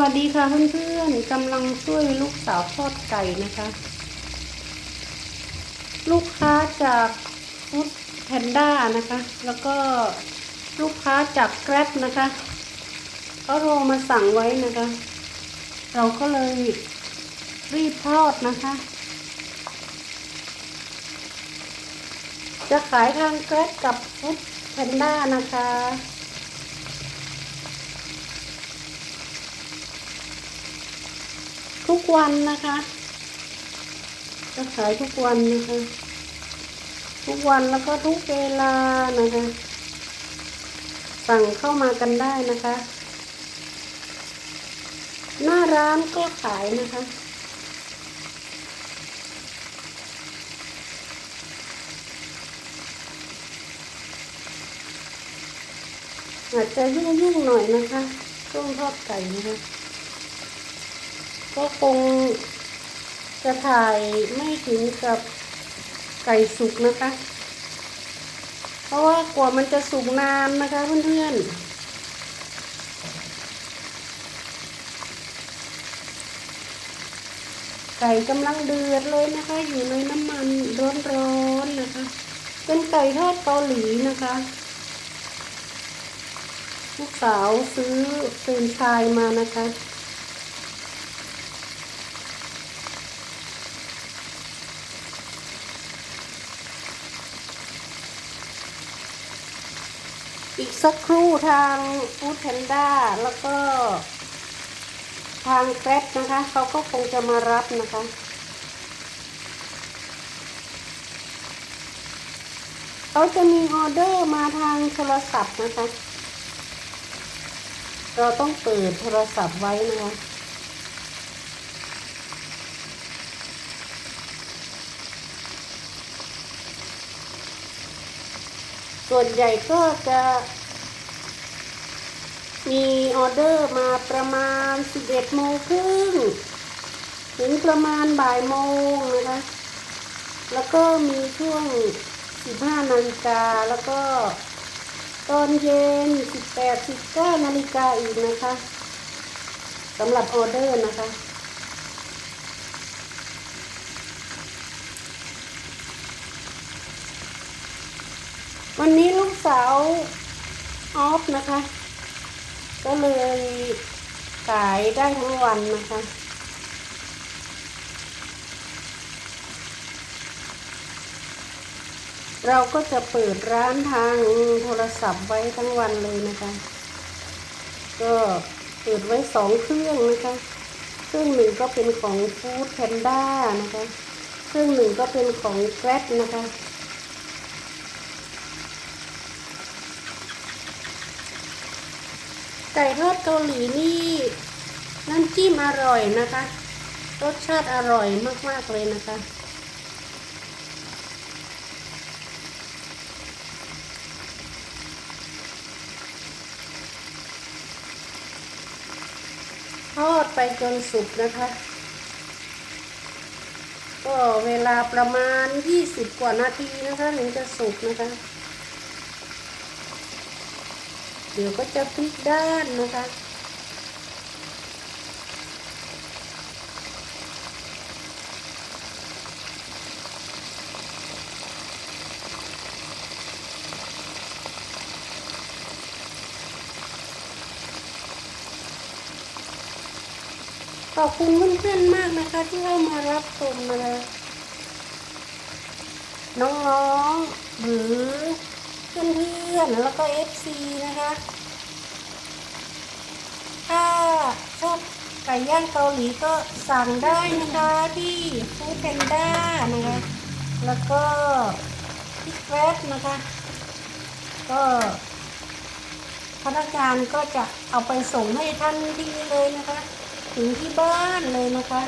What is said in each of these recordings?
วัสดีค่ะเพื่อนๆกำลังช่วยลูกสาวทอดไก่นะคะ ลูกค้าจากฟูดแพนด้านะคะ แล้วก็ลูกค้าจากแกร็บนะคะเขาโทรมาสั่งไว้นะคะ เราก็เลยรีบทอดนะคะ จะขายทางแกร็บกับฟูดแพนด้านะคะ ทุกวันนะคะ จะขายทุกวันนะคะ ทุกวันแล้วก็ทุกเวลานะคะ สั่งเข้ามากันได้นะคะ หน้าร้านก็ขายนะคะอาจจะยุ่งๆหน่อยนะคะช่วงทอดไก่นะคะ ก็คงจะถ่ายไม่ถึงกับไก่สุกนะคะ เพราะว่ากว่ามันจะสุกนานนะคะเพื่อนๆไก่กำลังเดือดเลยนะคะ อยู่ในน้ำมันร้อนๆนะคะ เป็นไก่ทอดเกาหลีนะคะลูกสาวซื้อเฟรนชายมานะคะ อีกสักครู่ทางฟู้ดแพนด้าแล้วก็ ทางแกร็บนะคะ เขาก็คงจะมารับนะคะ เขาจะมีออเดอร์มาทางโทรศัพท์นะคะ เราต้องเปิดโทรศัพท์ไว้นะคะ ส่วนใหญ่ก็จะมีออเดอร์มาประมาณ 11โมงครึ่งถึงประมาณบ่ายโมงนะคะ แล้วก็มีช่วง 15นาฬิกาแล้วก็ตอนเย็น 18 19นาฬิกาอีกนะคะสำหรับออเดอร์นะคะ วันนี้ลูกสาวออฟนะคะ ก็เลยขายได้ทั้งวันนะคะเราก็จะเปิดร้านทางโทรศัพท์ไว้ทั้งวันเลยนะคะ ก็เปิดไว้สองเครื่องนะคะ เครื่องหนึ่งก็เป็นของฟู้ดแพนด้านะคะ เครื่องหนึ่งก็เป็นของแกร็บนะคะ ไก่ทอดเกาหลีนี่น้ำจิ้มอร่อยนะคะ รสชาติอร่อยมาก ๆ เลยนะคะ ทอดไปจนสุกนะคะ ก็เวลาประมาณ 20 กว่านาทีนะคะ ถึงจะสุกนะคะ เดี๋ยวก็จะพลิกด้านนะคะ ขอบคุณเพื่อนๆมากนะคะที่เข้ามารับชมนะคะน้องๆหรือ เพื่อนๆแล้วก็เอฟซีนะคะถ้าชอบไก่ย่างเกาหลีก็สั่งได้นะคะที่ฟู้ดแพนด้านะคะแล้วก็ที่แกร็บนะคะ ก็พนักงานก็จะเอาไปส่งให้ทันที่เลยนะคะ ถึงที่บ้านเลยนะคะ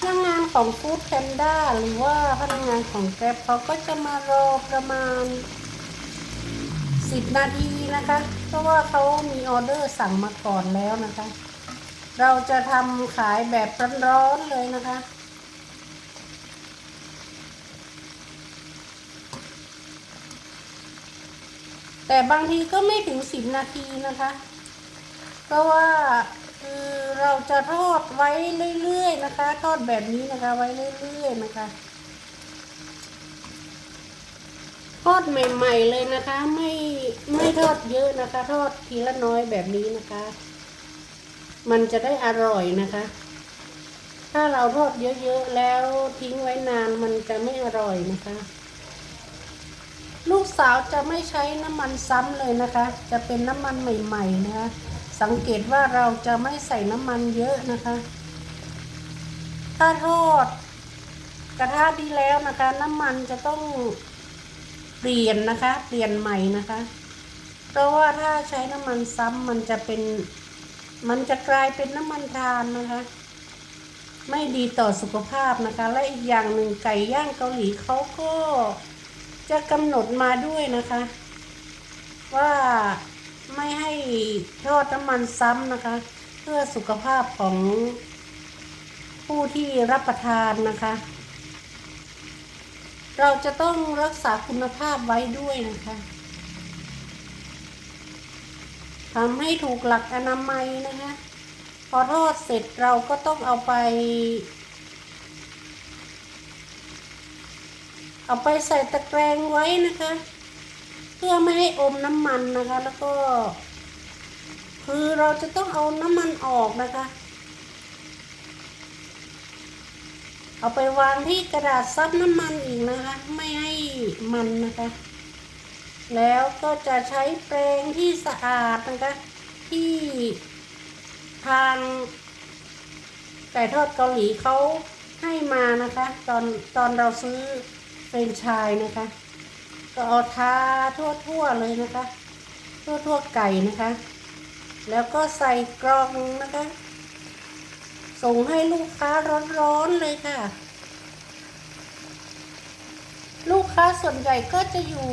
พนักงาน ของฟู้ดแพนด้าหรือว่าพนักงานของแกร็บเขาก็จะมารอประมาณ 10 นาทีนะคะ เพราะว่าเขามีออเดอร์สั่งมาก่อนแล้วนะคะ เราจะทำขายแบบร้อนๆเลยนะคะแต่บางทีก็ไม่ถึงสิบนาทีนะคะ เพราะว่า เราจะทอดไว้เรื่อยๆนะคะ ทอดแบบนี้นะคะไว้เรื่อยๆนะคะทอดใหม่ ๆ เลยนะคะ ไม่ไม่ทอดเยอะนะคะ ทอดทีละน้อยแบบนี้นะคะ มันจะได้อร่อยนะคะ ถ้าเราทอดเยอะๆแล้วทิ้งไว้นานมันจะไม่อร่อยนะคะ ลูกสาวจะไม่ใช้น้ำมันซ้ำเลยนะคะ จะเป็นน้ำมันใหม่ ๆ นะคะ สังเกตว่าเราจะไม่ใส่น้ำมันเยอะนะคะ ถ้าทอดกระทะดีแล้วนะคะ น้ำมันจะต้องเปลี่ยนนะคะ เปลี่ยนใหม่นะคะ เพราะว่าถ้าใช้น้ำมันซ้ำมันจะเป็น มันจะกลายเป็นน้ำมันทานนะคะ ไม่ดีต่อสุขภาพนะคะ และอีกอย่างหนึ่งไก่ย่างเกาหลีเขาก็จะกำหนดมาด้วยนะคะ ว่า ให้ทอดน้ำมันซ้ำนะคะ เพื่อสุขภาพของผู้ที่รับประทานนะคะ เราจะต้องรักษาคุณภาพไว้ด้วยนะคะทำให้ถูกหลักอนามัยนะคะ พอทอดเสร็จเราก็ต้องเอาไป เอาไปใส่ตะแกรงไว้นะคะ เพื่อไม่ให้อมน้ำมันนะคะ แล้วก็ คือเราจะต้องเอาน้ำมันออกนะคะ เอาไปวางที่กระดาษซับน้ำมันอีกนะคะ ไม่ให้มันนะคะ แล้วก็จะใช้แปรงที่สะอาดนะคะ ที่ทางไก่ทอดเกาหลีเขาให้มานะคะ ตอนตอนเราซื้อเฟรนชายนะคะ ก็เอาทาทั่วๆเลยนะคะ ทั่วๆไก่นะคะ แล้วก็ใส่กล่องนะคะ ส่งให้ลูกค้าร้อนๆเลยค่ะ ลูกค้าส่วนใหญ่ก็จะอยู่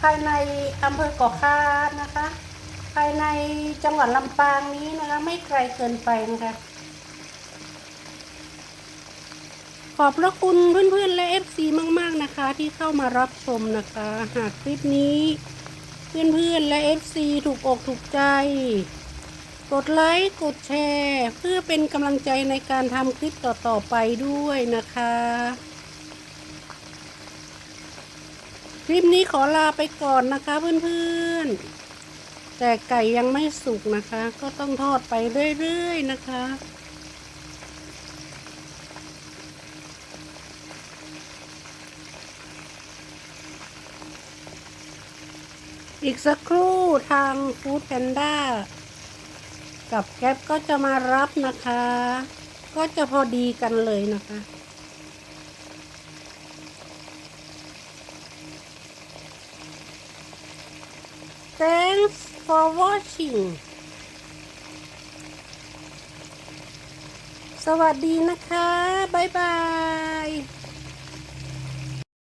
ภายในอำเภอเกาะคานะคะ ภายในจังหวัดลำปางนี้นะคะ ไม่ไกลเกินไปนะคะ ขอบพระคุณเพื่อนๆและ FC มากๆนะคะ ที่เข้ามารับชมนะคะ หากคลิปนี้ เพื่อนๆและ FC ถูกอกถูกใจ กดไลค์กดแชร์ เพื่อเป็นกำลังใจในการทำคลิปต่อๆไปด้วยนะคะ คลิปนี้ขอลาไปก่อนนะคะเพื่อนๆ แต่ไก่ยังไม่สุกนะคะ ก็ต้องทอดไปเรื่อยๆนะคะ อีกสักครู่ทางฟู้ดแพนด้ากับแก๊ปก็จะมารับนะคะ ก็จะพอดีกันเลยนะคะ Thanks for watching สวัสดีนะคะ บ๊ายบาย